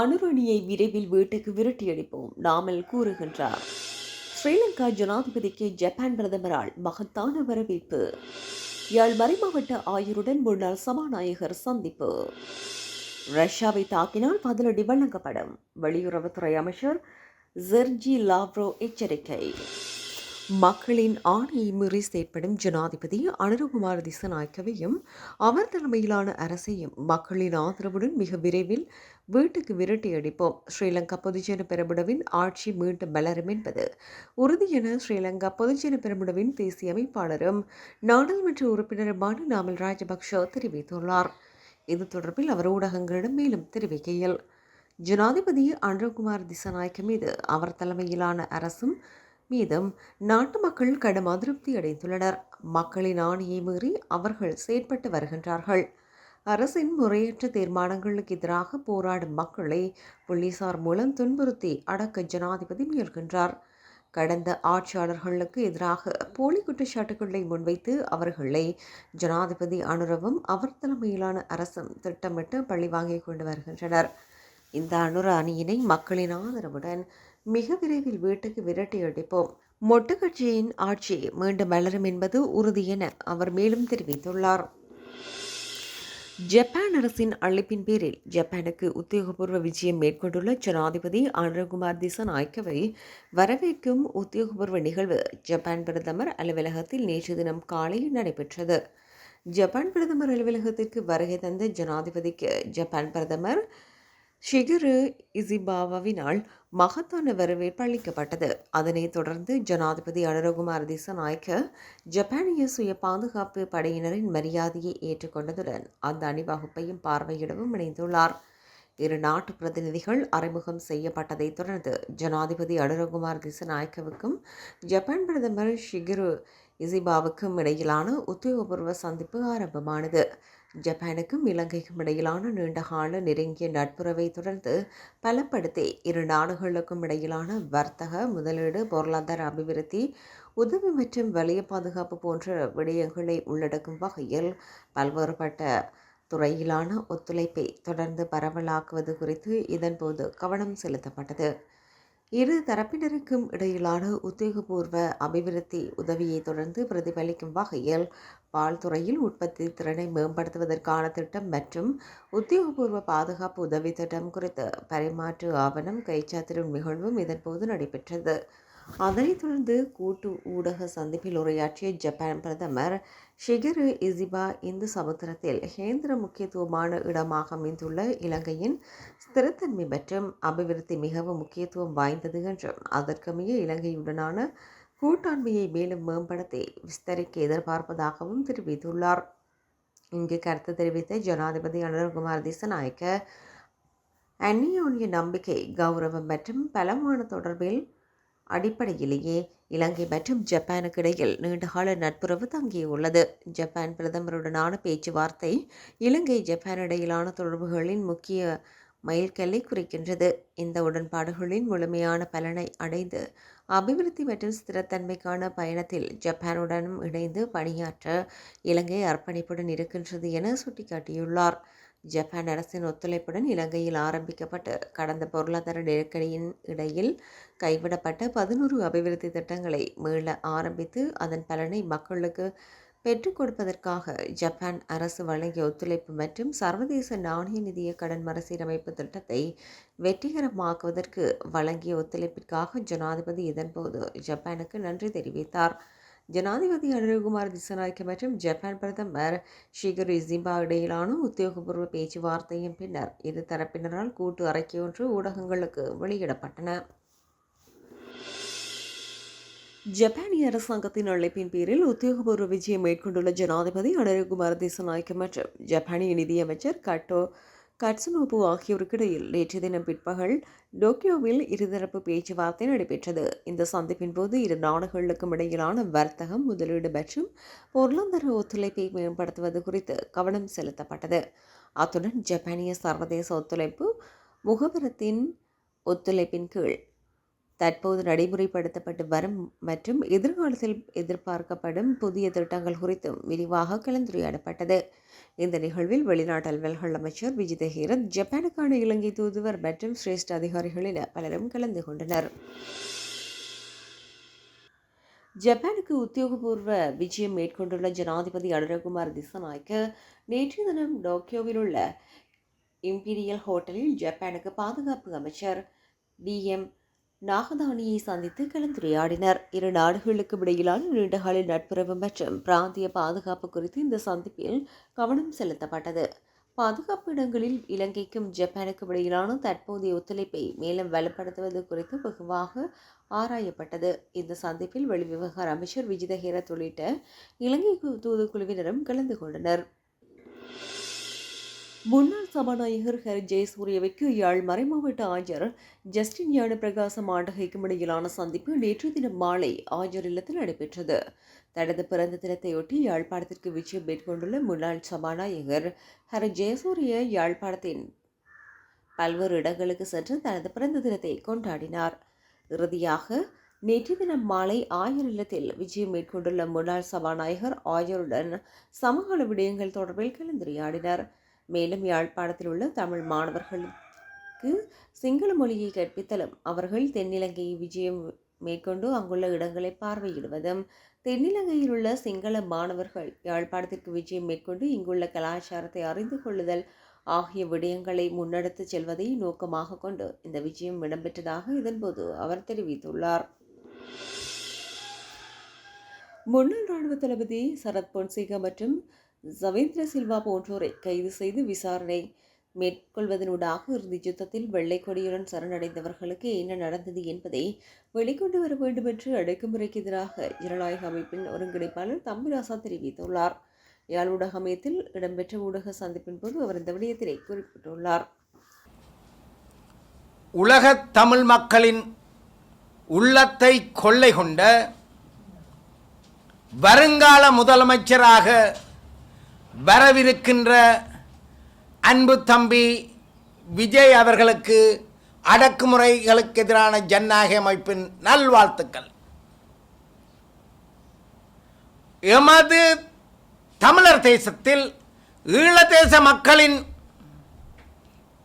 அனுரணியை விரைவில் வீட்டுக்கு விரட்டியடிப்போம் நாமல் கூறுகின்றார். ஸ்ரீலங்கா ஜனாதிபதிக்கு ஜப்பான் பிரதமரால் மகத்தான வரவேற்பு. யாழ் மறைமாவட்ட ஆயருடன் முன்னாள் சபாநாயகர் சந்திப்பு. ரஷ்யாவை தாக்கினால் பதிலடி வழங்கப்படும் வெளியுறவுத்துறை அமைச்சர் ஜெர்ஜி லாவ்ரோ எச்சரிக்கை. மக்களின் ஆணையை மீறி செயற்படும் ஜனாதிபதி அனுரகுமார் திசநாயக்கவையும் அவர் தலைமையிலான அரசையும் மக்களின் ஆதரவுடன் மிக விரைவில் வீட்டுக்கு விரட்டி அடிப்போம். ஸ்ரீலங்கா பொதுஜன பெரமுடவின் ஆட்சி மீண்டும் மலரும் என்பது உறுதி என ஸ்ரீலங்கா பொதுஜன பெரமுடவின் தேசிய அமைப்பாளரும் நாடாளுமன்ற உறுப்பினருமான நாமல் ராஜபக்ஷ தெரிவித்துள்ளார். இது தொடர்பில் அவர் ஊடகங்களிடம் மேலும் தெரிவிக்கையில் ஜனாதிபதி அனுரகுமார் திசநாயக்க மீது அவர் தலைமையிலான அரசும் மீதும் நாட்டு மக்கள் கடும் அதிருப்தி அடைந்துள்ளனர். மக்களின் ஆணையை மீறி அவர்கள் செயற்பட்டு வருகின்றார்கள். அரசின் முறையற்ற தீர்மானங்களுக்கு எதிராக போராடும் மக்களை போலீசார் மூலம் துன்புறுத்தி அடக்க ஜனாதிபதி முயல்கின்றார். கடந்த ஆட்சியாளர்களுக்கு எதிராக போலி குற்றச்சாட்டுகளை முன்வைத்து அவர்களை ஜனாதிபதி அனுரவும் அவர் தலைமையிலான அரசும் திட்டமிட்டு பழிவாங்கிக் கொண்டு வருகின்றனர். இந்த அனுர அணியினை மக்களின் ஆதரவுடன் மிக விரைவில் வீட்டுக்கு விரட்டி அடிப்போம். மொட்டு கட்சியின் ஆட்சி மீண்டும் வளரும் என்பது உறுதி என அவர் மேலும் தெரிவித்துள்ளார். ஜப்பான் அரசின் அழைப்பின் பேரில் ஜப்பானுக்கு உத்தியோகபூர்வ விஜயம் மேற்கொண்டுள்ள ஜனாதிபதி அனுரகுமார் திசநாயக்கவை வரவேற்கும் உத்தியோகபூர்வ நிகழ்வு ஜப்பான் பிரதமர் அலுவலகத்தில் நேற்று தினம் காலை நடைபெற்றது. ஜப்பான் பிரதமர் அலுவலகத்திற்கு வருகை தந்த ஜனாதிபதிக்கு ஜப்பான் பிரதமர் ஷிகுரு இசிபாவாவினால் மகத்தான வரவேற்பு அளிக்கப்பட்டது. அதனைத் தொடர்ந்து ஜனாதிபதி அனுரகுமார் திசநாயக்க ஜப்பானிய சுய பாதுகாப்பு படையினரின் மரியாதையை ஏற்றுக்கொண்டதுடன் அந்த அணிவகுப்பையும் பார்வையிடவும் இணைந்துள்ளார். இரு நாட்டு பிரதிநிதிகள் அறிமுகம் செய்யப்பட்டதைத் தொடர்ந்து ஜனாதிபதி அனுரகுமார் திசநாயக்கவுக்கும் ஜப்பான் பிரதமர் ஷிகுரு இசிபாவுக்கும் இடையிலான உத்தியோகபூர்வ சந்திப்பு ஆரம்பமானது. ஜப்பானுக்கும் இலங்கைக்கும் இடையிலான நீண்டகால நெருங்கிய நட்புறவை தொடர்ந்து பலப்படுத்தி இரு நாடுகளுக்கும் இடையிலான வர்த்தக முதலீடு பொருளாதார அபிவிருத்தி உதவி மற்றும் வலிய பாதுகாப்பு போன்ற விடயங்களை உள்ளடக்கும் வகையில் பல்வேறுபட்ட துறையிலான ஒத்துழைப்பை தொடர்ந்து பரவலாக்குவது குறித்து இதன்போது கவனம் செலுத்தப்பட்டது. இரு தரப்பினருக்கும் இடையிலான உத்தியோகபூர்வ அபிவிருத்தி உதவியை தொடர்ந்து பிரதிபலிக்கும் வகையில் பால்துறையில் உற்பத்தி திறனை மேம்படுத்துவதற்கான திட்டம் மற்றும் உத்தியோகபூர்வ பாதுகாப்பு உதவி திட்டம் குறித்த பரிமாற்று ஆவணம் கைச்சாத்திரும் நிகழ்வும் இதன்போது நடைபெற்றது. அதனைத் தொடர்ந்து கூட்டு ஊடக சந்திப்பில் உரையாற்றிய ஜப்பான் பிரதமர் ஷிகரு இசிபா இந்து சமுத்திரத்தில் கேந்திர முக்கியத்துவமான இடமாக அமைந்துள்ள இலங்கையின் ஸ்திரத்தன்மை மற்றும் அபிவிருத்தி மிகவும் முக்கியத்துவம் வாய்ந்தது என்றும் அதற்கமைய இலங்கையுடனான கூட்டாண்மையை மேலும் மேம்படுத்தி விஸ்தரிக்க எதிர்பார்ப்பதாகவும் தெரிவித்துள்ளார். இங்கு கருத்து தெரிவித்த ஜனாதிபதி அனுரகுமார் திசநாயக்க அந்நியோன்ய நம்பிக்கை கௌரவம் மற்றும் பலமான தொடர்பில் அடிப்படையிலேயே இலங்கை மற்றும் ஜப்பானுக்கு இடையில் நீண்டகால நட்புறவு தங்கியுள்ளது. ஜப்பான் பிரதமருடனான பேச்சுவார்த்தை இலங்கை ஜப்பான் இடையிலான தொடர்புகளின் முக்கிய மைல்கல்லை குறிக்கின்றது. இந்த உடன்பாடுகளின் முழுமையான பலனை அடைந்து அபிவிருத்தி மற்றும் ஸ்திரத்தன்மைக்கான பயணத்தில் ஜப்பானுடனும் இணைந்து பணியாற்ற இலங்கை அர்ப்பணிப்புடன் இருக்கின்றது என சுட்டிக்காட்டியுள்ளார். ஜப்பான் அரசின் ஒத்துழைப்புடன் இலங்கையில் ஆரம்பிக்கப்பட்டு கடந்த பொருளாதார நெருக்கடியின் இடையில் கைவிடப்பட்ட பதினோரு அபிவிருத்தி திட்டங்களை மீள ஆரம்பித்து அதன் பலனை மக்களுக்கு பெற்றுக் கொடுப்பதற்காக ஜப்பான் அரசு வழங்கிய ஒத்துழைப்பு மற்றும் சர்வதேச நாணய நிதிய கடன் மறுசீரமைப்பு திட்டத்தை வெற்றிகரமாக்குவதற்கு வழங்கிய ஒத்துழைப்பிற்காக ஜனாதிபதி இதன்போது ஜப்பானுக்கு நன்றி தெரிவித்தார். ஜனாதிபதி அனுரகுமார் திசநாயக்க மற்றும் ஜப்பான் பிரதமர் ஷிகர் இசிபா இடையிலான உத்தியோகபூர்வ பேச்சுவார்த்தையின் பின்னர் இரு தரப்பினரால் கூட்டு அறிக்கை ஒன்று ஊடகங்களுக்கு வெளியிடப்பட்டன ஜப்பானிய அரசாங்கத்தின் அழைப்பின் பேரில் உத்தியோகபூர்வ விஜயம் மேற்கொண்டுள்ள ஜனாதிபதி அனுரகுமார் திசநாயக்க மற்றும் ஜப்பானிய நிதியமைச்சர் கட்டோ கட்சுனோபு ஆகியோருக்கிடையில் நேற்று தினம் பிற்பகல் டோக்கியோவில் இருதரப்பு பேச்சுவார்த்தை நடைபெற்றது. இந்த சந்திப்பின் போது இரு நாடுகளுக்கும் இடையிலான வர்த்தகம் முதலீடு மற்றும் பொருளாதார ஒத்துழைப்பை மேம்படுத்துவது குறித்து கவனம் செலுத்தப்பட்டது. அத்துடன் ஜப்பானிய சர்வதேச ஒத்துழைப்பு முகவரத்தின் ஒத்துழைப்பின் கீழ் தற்போது நடைமுறைப்படுத்தப்பட்டு வரும் மற்றும் எதிர்காலத்தில் எதிர்பார்க்கப்படும் புதிய திட்டங்கள் குறித்தும் விரிவாக கலந்துரையாடப்பட்டது. இந்த நிகழ்வில் வெளிநாட்டு அலுவல்கள் அமைச்சர் விஜித ஹீரத் ஜப்பானுக்கான இலங்கை தூதுவர் மற்றும் சிரேஷ்ட அதிகாரிகள் என பலரும் கலந்து கொண்டனர். ஜப்பானுக்கு உத்தியோகபூர்வ விஜயம் மேற்கொண்டுள்ள ஜனாதிபதி அனுரகுமார் திசநாயக்க நேற்று தினம் டோக்கியோவில் உள்ள இம்பீரியல் ஹோட்டலில் ஜப்பானுக்கு பாதுகாப்பு அமைச்சர் டிஎம் நாகதானியை சந்தித்து கலந்துரையாடினர். இரு நாடுகளுக்கும் இடையிலான நீண்டகால நட்புறவு மற்றும் பிராந்திய பாதுகாப்பு குறித்து இந்த சந்திப்பில் கவனம் செலுத்தப்பட்டது. பாதுகாப்பு இடங்களில் இலங்கைக்கும் ஜப்பானுக்கும் இடையிலான தற்போதைய ஒத்துழைப்பை மேலும் வலுப்படுத்துவது குறித்து வெகுவாக ஆராயப்பட்டது. இந்த சந்திப்பில் வெளிவிவகார அமைச்சர் விஜித ஹேரத் உள்ளிட்ட இலங்கை தூதுக்குழுவினரும் கலந்து கொண்டனர். முன்னாள் சபாநாயகர் ஹரி ஜெயசூரியவிற்கு யாழ் மறைமாவட்ட ஆஜர். ஜஸ்டின் யாடு பிரகாசம் ஆண்டகைக்கும் இடையிலான சந்திப்பு நேற்று தினம் மாலை ஆஜர் இல்லத்தில் நடைபெற்றது. தனது பிறந்த தினத்தையொட்டி யாழ்ப்பாணத்திற்கு விஜயம் மேற்கொண்டுள்ள முன்னாள் சபாநாயகர் ஹரி ஜெயசூரிய யாழ்ப்பாணத்தின் பல்வேறு இடங்களுக்கு சென்று தனது பிறந்த தினத்தை கொண்டாடினார். இறுதியாக நேற்று தினம் மாலை ஆயர் இல்லத்தில் விஜயம் மேற்கொண்டுள்ள முன்னாள் சபாநாயகர் ஆயருடன் சமகால விடயங்கள் தொடர்பில் கலந்துரையாடினார். மேலும் யாழ்ப்பாணத்தில் உள்ள தமிழ் மாணவர்களுக்கு சிங்கள மொழியை கற்பித்தலும் அவர்கள் தென்னிலங்கை விஜயம் மேற்கொண்டு அங்குள்ள இடங்களை பார்வையிடுவதும் தென்னிலங்கையில் உள்ள சிங்கள மாணவர்கள் யாழ்ப்பாணத்திற்கு விஜயம் மேற்கொண்டு இங்குள்ள கலாச்சாரத்தை அறிந்து கொள்ளுதல் ஆகிய விடயங்களை முன்னெடுத்து செல்வதை நோக்கமாக கொண்டு இந்த விஜயம் இடம்பெற்றதாக இதன்போது அவர் தெரிவித்துள்ளார். முன்னாள் ராணுவ தளபதி சரத் பொன்சேகா மற்றும் ஜவேந்திர சில்வா போன்றோரை கைது செய்து விசாரணை மேற்கொள்வதனூடாக இறுதி யுத்தத்தில் வெள்ளை கொடியுடன் சரணடைந்தவர்களுக்கு என்ன நடந்தது என்பதை வெளிக்கொண்டு வர வேண்டும் என்று அடக்குமுறைக்கு எதிராக ஜனநாயக அமைப்பின் ஒருங்கிணைப்பாளர் தம்பிராசா தெரிவித்துள்ளார். யாழ் ஊடக அமையத்தில் இடம்பெற்ற ஊடக சந்திப்பின் போது அவர் இந்த விடயத்தினை குறிப்பிட்டுள்ளார். உலக தமிழ் மக்களின் உள்ளத்தை கொள்ளை கொண்ட வருங்கால முதலமைச்சராக வரவிருக்கின்ற அன்பு தம்பி விஜய் அவர்களுக்கு அடக்குமுறைகளுக்கு எதிரான ஜனநாயக அமைப்பின் நல்வாழ்த்துக்கள். எமது தமிழர் தேசத்தில் ஈழதேச மக்களின்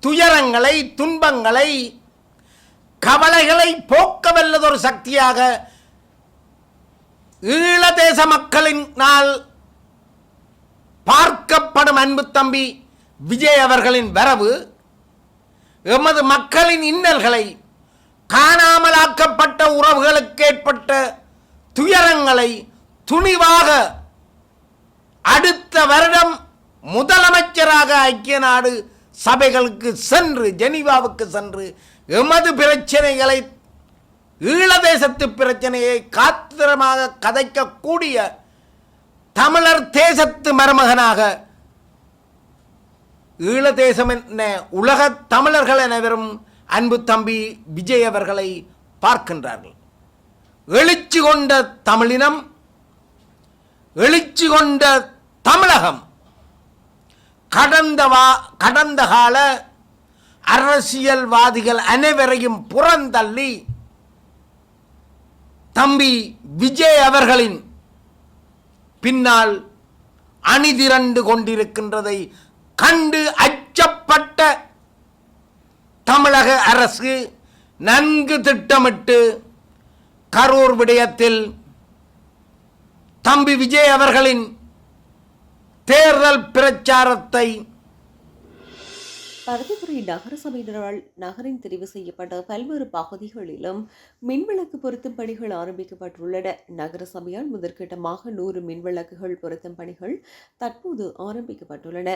துயரங்களை துன்பங்களை கவலைகளை போக்க வல்லதொரு சக்தியாக ஈழதேச மக்களினால் பார்க்கப்படும் அன்பு தம்பி விஜய் அவர்களின் வரவு எமது மக்களின் இன்னல்களை காணாமலாக்கப்பட்ட உறவுகளுக்கு ஏற்பட்ட துயரங்களை துணிவாக அடுத்த வருடம் முதலமைச்சராக ஐக்கிய நாடு சபைகளுக்கு சென்று ஜெனீவாவுக்கு சென்று எமது பிரச்சனைகளை ஈழதேசத்து பிரச்சனையை காத்திரமாக கதைக்கக்கூடிய தமிழர் தேசத்து மருமகனாக. ஈழதேசம் என்ன உலக தமிழர்கள் அனைவரும் அன்பு தம்பி விஜய் அவர்களை பார்க்கின்றார்கள். எழுச்சி கொண்ட தமிழினம் எழுச்சி கொண்ட தமிழகம். கடந்த வா கடந்த கால அரசியல்வாதிகள் அனைவரையும் புறந்தள்ளி தம்பி விஜய் அவர்களின் பின்னால் அணிதிரண்டு கொண்டிருக்கின்றதை கண்டு அச்சப்பட்ட தமிழக அரசு நன்கு திட்டமிட்டு கரூர் விடயத்தில் தம்பி விஜய் அவர்களின் தேர்தல் பிரச்சாரத்தை பருத்தித்துறை நகர சபையினரால் நகரின் தெரிவு செய்யப்பட்ட பல்வேறு பகுதிகளிலும் மின்விளக்கு பொருத்தும் பணிகள் ஆரம்பிக்கப்பட்டுள்ளன. நகர சபையால் முதற்கட்டமாக நூறு மின்விளக்குகள் பொருத்தும் பணிகள் தற்போது ஆரம்பிக்கப்பட்டுள்ளன.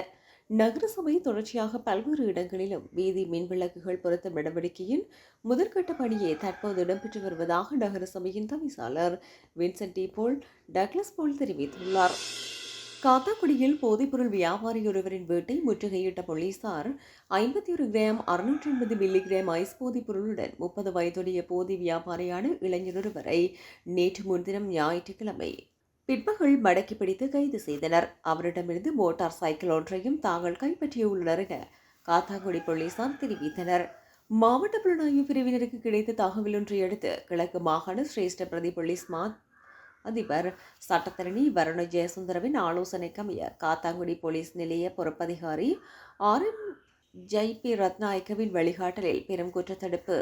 நகர சபை தொடர்ச்சியாக பல்வேறு இடங்களிலும் வீதி மின்விளக்குகள் பொருத்தும் நடவடிக்கையின் முதற்கட்ட பணியை தற்போது இடம்பெற்று வருவதாக நகர சபையின் தவிசாளர் வின்சென்டி போல் டக்ளஸ் போல் தெரிவித்துள்ளார். காத்தாக்குடியில் போதைப்பொருள் வியாபாரி ஒருவரின் வீட்டை முற்றுகையிட்ட போலீசார் ஐம்பத்தி ஒரு கிராம் அறுநூற்றி எண்பது மில்லிகிராம் ஐஸ் போதைப் பொருளுடன் முப்பது வயதுடைய போதை வியாபாரியான இளைஞர் ஒருவரை நேற்று முன்தினம் ஞாயிற்றுக்கிழமை பிற்பகல் மடக்கி பிடித்து கைது செய்தனர். அவரிடமிருந்து மோட்டார் சைக்கிள் ஒன்றையும் தாங்கள் கைப்பற்றியுள்ளனர் என காத்தாக்குடி போலீசார் தெரிவித்தனர். மாவட்ட புலனாய்வு பிரிவினருக்கு கிடைத்த தகவல் கிழக்கு மாகாண சிரேஷ்ட பிரதி போலீஸ் மா அதிபர். சட்டத்தரணி வருண ஜெயசுந்தரவின் ஆலோசனைக்கமைய காத்தாங்குடி போலீஸ் நிலைய பொறுப்பதிகாரி ஆர் எம் ஜெய் பி ரத்நாயக்கவின் வழிகாட்டலில் பெரும் குற்றத்தடுப்பு.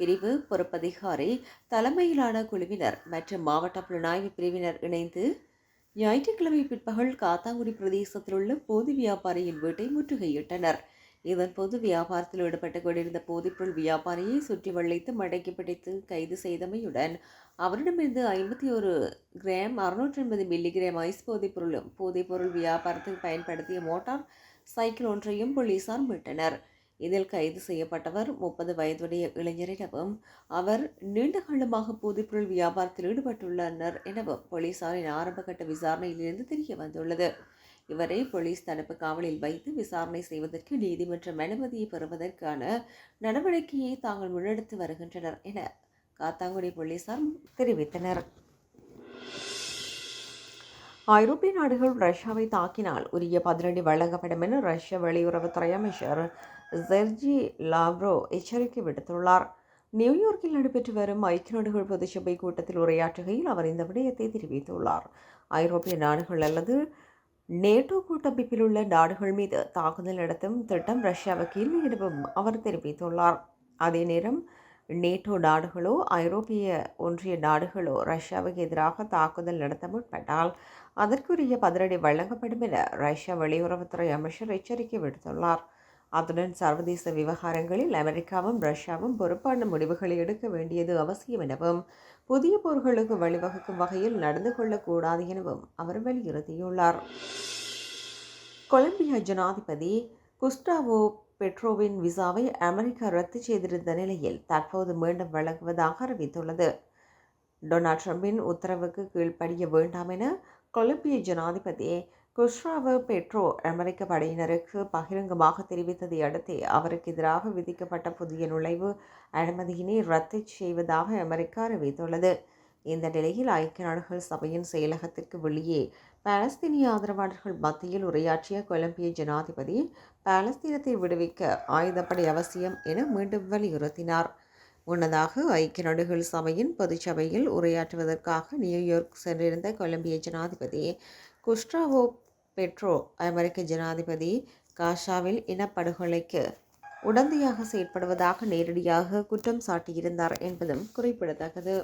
பிரிவு பொறுப்பதிகாரி தலைமையிலான குழுவினர் மற்றும் மாவட்ட புலனாய்வு பிரிவினர் இணைந்து ஞாயிற்றுக்கிழமை பிற்பகல் காத்தாங்குடி பிரதேசத்தில் உள்ள போதி வியாபாரியின் வீட்டை முற்றுகையிட்டனர். இதன்போது வியாபாரத்தில் ஈடுபட்டுக் கொண்டிருந்த போதைப்பொருள் வியாபாரியை சுற்றி வளைத்து மடக்கி பிடித்து கைது செய்தமையுடன் அவரிடமிருந்து ஐம்பத்தி ஒரு கிராம் அறுநூற்றி எண்பது மில்லிகிராம் ஐஸ் போதைப்பொருளும் போதைப்பொருள் வியாபாரத்தில் பயன்படுத்திய மோட்டார் சைக்கிள் ஒன்றையும் போலீசார் மீட்டனர். இதில் கைது செய்யப்பட்டவர் முப்பது வயதுடைய இளைஞரிடமும் அவர் நீண்ட காலமாக போதைப்பொருள் வியாபாரத்தில் ஈடுபட்டுள்ளனர் எனவும் போலீசாரின் ஆரம்பகட்ட விசாரணையிலிருந்து தெரிய வந்துள்ளது. இவரை போலீஸ் தடுப்பு காவலில் வைத்து விசாரணை செய்வதற்கு நீதிமன்றம் அனுமதியை பெறுவதற்கான நடவடிக்கையை தாங்கள் முன்னெடுத்து வருகின்றனர் என காத்தாங்குடி போலீசார் தெரிவித்தனர். ஐரோப்பிய நாடுகள் ரஷ்யாவை தாக்கினால் உரிய பதிலடி வழங்கப்படும் என ரஷ்ய வெளியுறவுத்துறை அமைச்சர் ஜெர்ஜி லாவ்ரோ எச்சரிக்கை விடுத்துள்ளார். நியூயார்க்கில் நடைபெற்று வரும் ஐக்கிய நாடுகள் பொதுச்சபை கூட்டத்தில் உரையாற்றுகையில் அவர் இந்த விடயத்தை தெரிவித்துள்ளார். ஐரோப்பிய நாடுகள் அல்லது நேட்டோ கூட்டமைப்பில் உள்ள நாடுகள் மீது தாக்குதல் நடத்தும் திட்டம் ரஷ்யாவுக்கு இல்லை எனவும் அவர் தெரிவித்துள்ளார். அதே நேரம் நேட்டோ நாடுகளோ ஐரோப்பிய ஒன்றிய நாடுகளோ ரஷ்யாவுக்கு எதிராக தாக்குதல் நடத்த முற்பட்டால் அதற்குரிய பதிலடி வழங்கப்படும் என ரஷ்யா வெளியுறவுத்துறை அமைச்சர் எச்சரிக்கை விடுத்துள்ளார். அத்துடன் சர்வதேச விவகாரங்களில் அமெரிக்காவும் ரஷ்யாவும் பொறுப்பான முடிவுகளை எடுக்க வேண்டியது அவசியம் எனவும் புதிய போர்களுக்கு வழிவகுக்கும் வகையில் நடந்து கொள்ளக்கூடாது எனவும் அவர் வலியுறுத்தியுள்ளார். கொலம்பியா ஜனாதிபதி குஸ்டாவோ பெட்ரோவின் விசாவை அமெரிக்கா ரத்து செய்திருந்த நிலையில் தற்போது மீண்டும் வழங்குவதாக அறிவித்துள்ளது. டொனால்ட் ட்ரம்பின் உத்தரவுக்கு கீழ்ப்படிய வேண்டாம் என கொலம்பிய ஜனாதிபதி குஷ்ராவு பெட்ரோ அமெரிக்க படையினருக்கு பகிரங்கமாக தெரிவித்ததை அடுத்து அவருக்கு எதிராக விதிக்கப்பட்ட புதிய நுழைவு அனுமதியினை ரத்து செய்வதாக அமெரிக்கா அறிவித்துள்ளது. இந்த நிலையில் ஐக்கிய நாடுகள் சபையின் செயலகத்திற்கு வெளியே பாலஸ்தீனிய ஆதரவாளர்கள் மத்தியில் உரையாற்றிய கொலம்பிய ஜனாதிபதி பாலஸ்தீனத்தை விடுவிக்க ஆயுதப்படை அவசியம் என மீண்டும் வலியுறுத்தினார். முன்னதாக ஐக்கிய நாடுகள் சபையின் பொதுச்சபையில் உரையாற்றுவதற்காக நியூயார்க் சென்றிருந்த கொலம்பிய ஜனாதிபதி குஸ்ட்ராவோ பெட்ரோ அமெரிக்க ஜனாதிபதி காஷாவில் இனப்படுகொலைக்கு உடந்தையாக செயற்படுவதாக நேரடியாக குற்றம் சாட்டியிருந்தார் என்பதும் குறிப்பிடத்தக்கது.